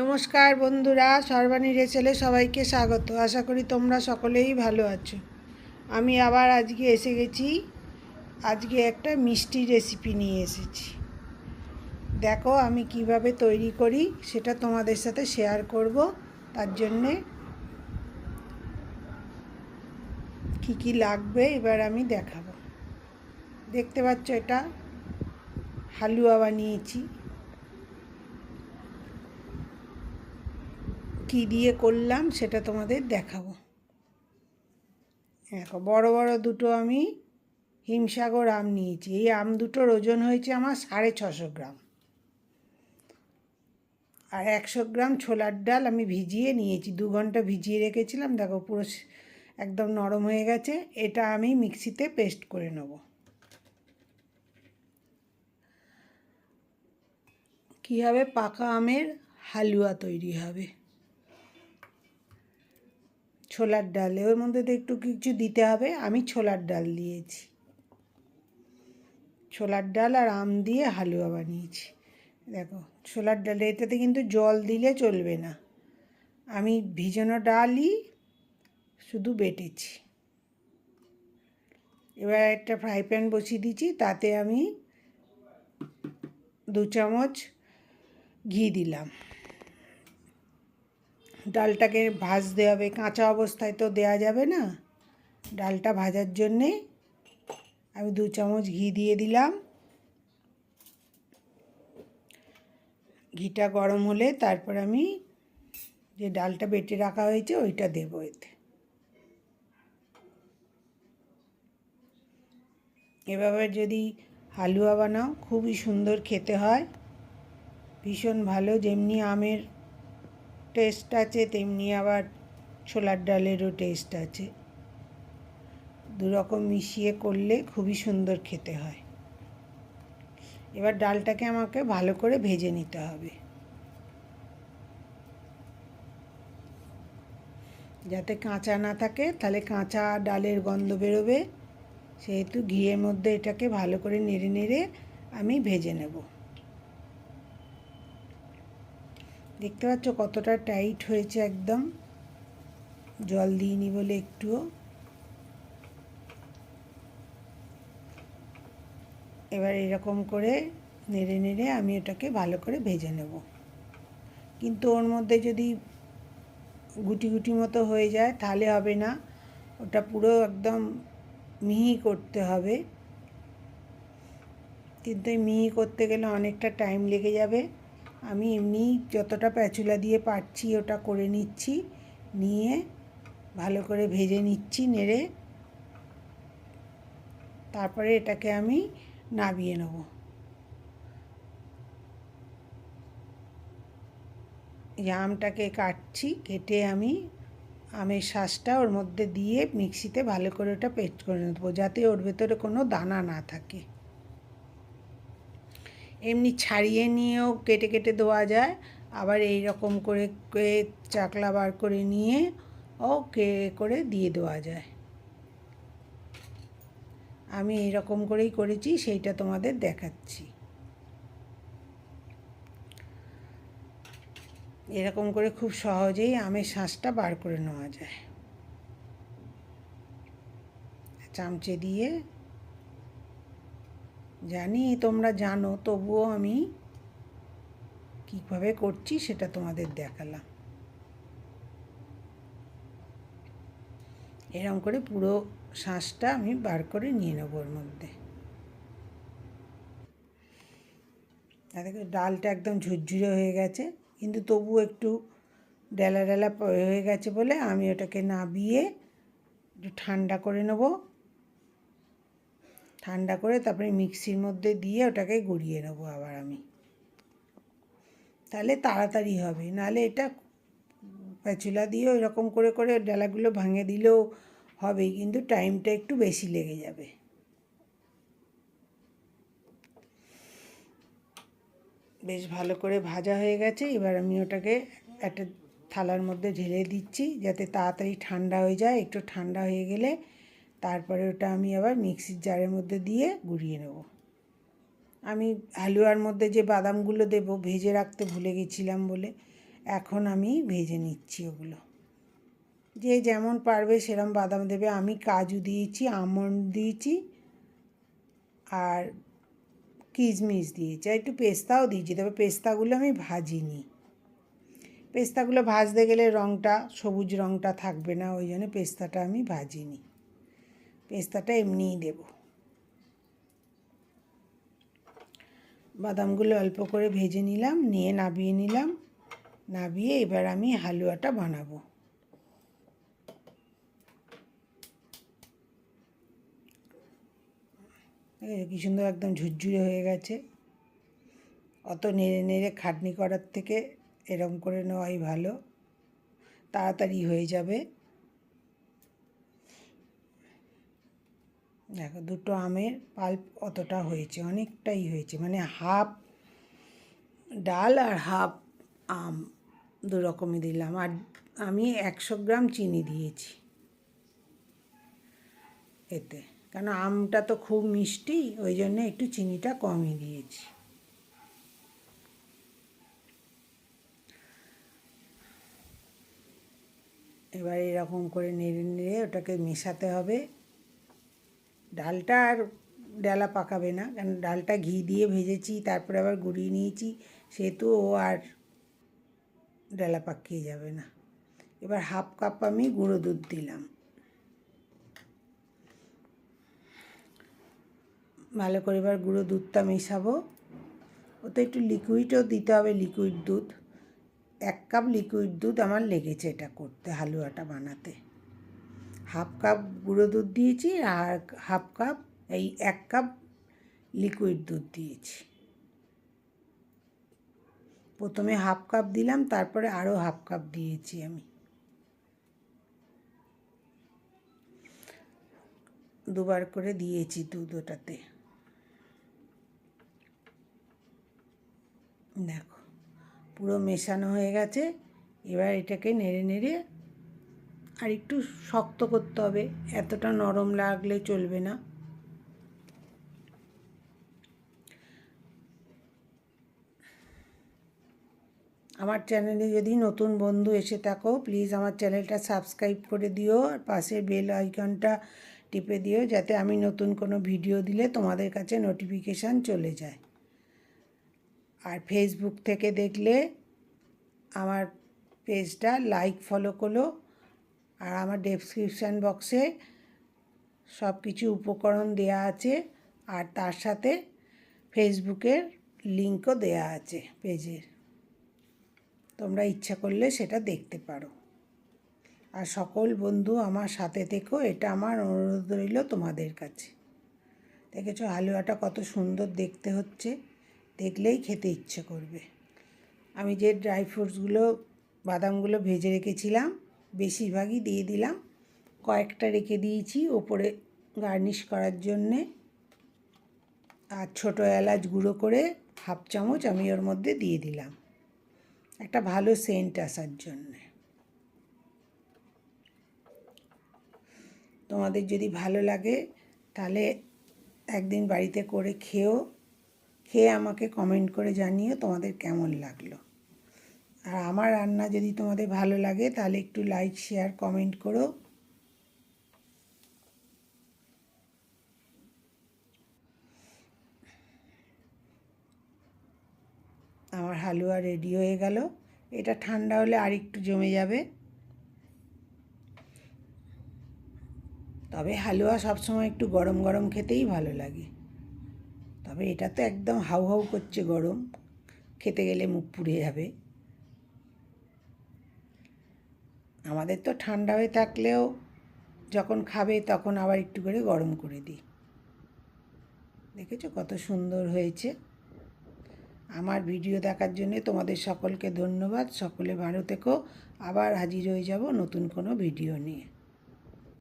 নমস্কার বন্ধুরা, সর্বাণী রেচেলে সবাইকে স্বাগত। আশা করি তোমরা সকলেই ভালো আছো। আমি আবার আজকে এসে গেছি। আজকে একটা মিষ্টি রেসিপি নিয়ে এসেছি। দেখো আমি কীভাবে তৈরি করি, সেটা তোমাদের সাথে শেয়ার করব। তার জন্যে কী কী লাগবে এবার আমি দেখাবো। দেখতে পাচ্ছ এটা হালুয়া বানিয়েছি। কী দিয়ে করলাম সেটা তোমাদের দেখাবো। দেখো, বড় বড় দুটো আমি হিমসাগর আম নিয়েছি। এই আম দুটোর ওজন হয়েছে আমার সাড়ে ছশো গ্রাম। আর একশো গ্রাম ছোলার ডাল আমি ভিজিয়ে নিয়েছি। দু ঘণ্টা ভিজিয়ে রেখেছিলাম। দেখো, পুরো একদম নরম হয়ে গেছে। এটা আমি মিক্সিতে পেস্ট করে নেব। কীভাবে পাকা আমের হালুয়া তৈরি হবে। ছোলার ডাল ওর মধ্যে তো একটু কিছু দিতে হবে। আমি ছোলার ডাল দিয়েছি। ছোলার ডাল আর আম দিয়ে হালুয়া বানিয়েছি। দেখো, ছোলার ডাল, এটাতে কিন্তু জল দিলে চলবে না। আমি ভিজানো ডালই শুধু বেটেছি। এবার একটা ফ্রাই প্যান বসিয়ে দিচ্ছি, তাতে আমি দু চামচ ঘি দিলাম। ডালটাকে ভাজতে হবে, কাঁচা অবস্থায় তো দেয়া যাবে না। ডালটা ভাজার জন্যে আমি দু চামচ ঘি দিয়ে দিলাম। ঘিটা গরম হলে তারপর আমি যে ডালটা বেটে রাখা হয়েছে ওইটা দেবো এতে। এভাবে যদি হালুয়া বানাও, খুবই সুন্দর খেতে হয়। ভীষণ ভালো, যেমনি আমের টেস্ট আছে, তেমনি আবার ছোলার ডালেরও টেস্ট আছে। দুরকম মিশিয়ে করলে খুবই সুন্দর খেতে হয়। এবার ডালটাকে আমাকে ভালো করে ভেজে নিতে হবে। যাতে কাঁচা না থাকে, তাহলে কাঁচা ডালের গন্ধ বেরোবে। সেহেতু ঘিয়ের মধ্যে এটাকে ভালো করে নেড়ে নেড়ে আমি ভেজে নেব। দেখতে পাচ্ছ কতটা টাইট হয়েছে একদম। জল দিইনি বলে একটুও। এবার এরকম করে নেড়ে নেড়ে আমি ওটাকে ভালো করে ভেজে নেব। কিন্তু ওর মধ্যে যদি গুটি গুটি মতো হয়ে যায় তাহলে হবে না। ওটা পুরো একদম মিহি করতে হবে। কিন্তু এই মিহি করতে গেলে অনেকটা টাইম লেগে যাবে। আমি এমনি যতটা প্যাচুলা দিয়ে পারছি ওটা করে নিচ্ছি, নিয়ে ভালো করে ভেজে নিচ্ছি, নেড়ে। তারপরে এটাকে আমি নাবিয়ে নেব। আমটাকে কাটছি, কেটে আমি আমের শ্বাসটা ওর মধ্যে দিয়ে মিক্সিতে ভালো করে ওটা পেস্ট করে নেব, যাতে ওর ভেতরে কোনো দানা না থাকে। এমনি ছাড়িয়ে নিয়েও কেটে কেটে দেওয়া যায়। আবার এই রকম করে চাকলা বার করে নিয়ে ও কে করে দিয়ে দেওয়া যায়। আমি এই রকম করেই করেছি, সেইটা তোমাদের দেখাচ্ছি। এরকম করে খুব সহজেই আমের শাঁসটা বার করে নেওয়া যায়। চামচে দিয়ে জানি, তোমরা জানো, তবুও আমি কীভাবে করছি সেটা তোমাদের দেখালাম। এরকম করে পুরো শ্বাসটা আমি বার করে নিয়ে নেব ওর মধ্যে। ডালটা একদম ঝুরঝুরে হয়ে গেছে, কিন্তু তবু একটু ডেলা ডেলা হয়ে গেছে বলে আমি ওটাকে নাবিয়ে একটু ঠান্ডা করে নেব। ঠান্ডা করে তারপরে মিক্সির মধ্যে দিয়ে ওটাকে গড়িয়ে নেব আবার আমি। তাহলে তাড়াতাড়ি হবে, নাহলে এটা প্যাচুলা দিয়ে ওইরকম করে করে ডালাগুলো ভাঙে দিলেও হবে কিন্তু টাইমটা একটু বেশি লেগে যাবে। বেশ ভালো করে ভাজা হয়ে গেছে, এবার আমি ওটাকে একটা থালার মধ্যে ঢেলে দিচ্ছি, যাতে তাড়াতাড়ি ঠান্ডা হয়ে যায়। একটু ঠান্ডা হয়ে গেলে তারপরে ওটা আমি আবার মিক্সির জারের মধ্যে দিয়ে গুঁড়িয়ে নেব। আমি হালুয়ার মধ্যে যে বাদামগুলো দেব, ভেজে রাখতে ভুলে গেছিলাম বলে, এখন আমি ভেজে নিচ্ছি ওগুলো। যে যেমন পারবে সেরম বাদাম দেবে। আমি কাজু দিয়েছি, আমন্ড দিয়েছি আর কিশমিশ দিয়েছি। আর একটু পেস্তাও দিয়েছি, তবে পেস্তাগুলো আমি ভাজিনি। পেস্তাগুলো ভাজতে গেলে রঙটা সবুজ রঙটা থাকবে না, ওই জন্য পেস্তাটা আমি ভাজিনি। পেস্তাটা এমনিই দেব। বাদামগুলো অল্প করে ভেজে নিলাম, নিয়ে নাবিয়ে নিলাম। নাবিয়ে এবার আমি হালুয়াটা বানাবো। কি সুন্দর একদম ঝুরঝুরে হয়ে গেছে। অত নেড়ে নেড়ে খাটনি করার থেকে এরম করে নেওয়াই ভালো। তাড়াতাড়ি হয়ে যাবে। দেখো, দুটো আমের পাল্প অতটা হয়েছে, অনেকটাই হয়েছে মানে হাফ ডাল আর হাফ আম দু রকমই দিলাম। আর আমি একশো গ্রাম চিনি দিয়েছি এতে, কেন আমটা তো খুব মিষ্টি, ওই জন্য একটু চিনিটা কমই দিয়েছি। এবার এরকম করে নেড়ে নেড়ে ওটাকে মেশাতে হবে। ডালটা আর ডালা পাকাবে না, কারণ ডালটা ঘি দিয়ে ভেজেছি, তারপরে আবার গুঁড়িয়ে নিয়েছি, সেহেতু ও আর ডালা পাকিয়ে যাবে না। এবার হাফ কাপ আমি গুঁড়ো দুধ দিলাম। ভালো করে এবার গুঁড়ো দুধটা মেশাবো। ওতে একটু লিকুইডও দিতে হবে লিকুইড দুধ। এক কাপ লিকুইড দুধ আমার লেগেছে এটা করতে, হালুয়াটা বানাতে। হাফ কাপ গুঁড়ো দুধ দিয়েছি আর হাফ কাপ এই এক কাপ লিকুইড দুধ দিয়েছি। প্রথমে হাফ কাপ দিলাম, তারপরে আরও হাফ কাপ দিয়েছি আমি। দুবার করে দিয়েছি দুধ ওটাতে। দেখো, পুরো মেশানো হয়ে গেছে। এবার এটাকে নেড়ে নেড়ে আর একটু শক্ত করতে হবে। এতটা নরম লাগলে চলবে না। আমার চ্যানেলে যদি নতুন বন্ধু এসে থাকো প্লিজ আমার চ্যানেলটা সাবস্ক্রাইব করে দিও আর পাশে বেল আইকনটা টিপে দিও, যাতে আমি নতুন কোনো ভিডিও দিলে তোমাদের কাছে নোটিফিকেশান চলে যায়। আর ফেসবুক থেকে দেখলে আমার পেজটা লাইক ফলো করো। আর আমার ডেসক্রিপশান বক্সে সব কিছু উপকরণ দেয়া আছে আর তার সাথে ফেসবুকের লিঙ্কও দেয়া আছে পেজের তোমরা ইচ্ছা করলে সেটা দেখতে পারো। আর সকল বন্ধু আমার সাথে থেকেও এটা আমার অনুরোধ রইল তোমাদের কাছে। দেখেছ হালুয়াটা কত সুন্দর দেখতে হচ্ছে, দেখলেই খেতে ইচ্ছে করবে। আমি যে ড্রাই ফ্রুটসগুলো বাদামগুলো ভেজে রেখেছিলাম বেশিরভাগই দিয়ে দিলাম। কয়েকটা রেখে দিয়েছি ওপরে গার্নিশ করার জন্যে। আর ছোটো এলাচ গুঁড়ো করে হাফ চামচ আমি ওর মধ্যে দিয়ে দিলাম। একটা ভালো সেন্ট আসার জন্যে। তোমাদের যদি ভালো লাগে তাহলে একদিন বাড়িতে করে খেয়েও খেয়ে আমাকে কমেন্ট করে জানিও তোমাদের কেমন লাগল। আর আমার রান্না যদি তোমাদের ভালো লাগে, তাহলে একটু লাইক শেয়ার কমেন্ট করো। আমার হালুয়া রেডি হয়ে গেল। এটা ঠান্ডা হলে আর একটু জমে যাবে। তবে হালুয়া সবসময় একটু গরম গরম খেতেই ভালো লাগে। তবে এটা তো একদম হাউ হাউ করছে গরম। খেতে গেলে মুখ পুড়ে যাবে। আমাদের তো ঠান্ডা হয়ে থাকলেও যখন খাবে তখন আবার একটু করে গরম করে দিই। দেখেছ কত সুন্দর হয়েছে? আমার ভিডিও দেখার জন্য তোমাদের সকলকে ধন্যবাদ। সকলে ভালো থেকো। আবার হাজির হয়ে যাব নতুন কোনো ভিডিও নিয়ে।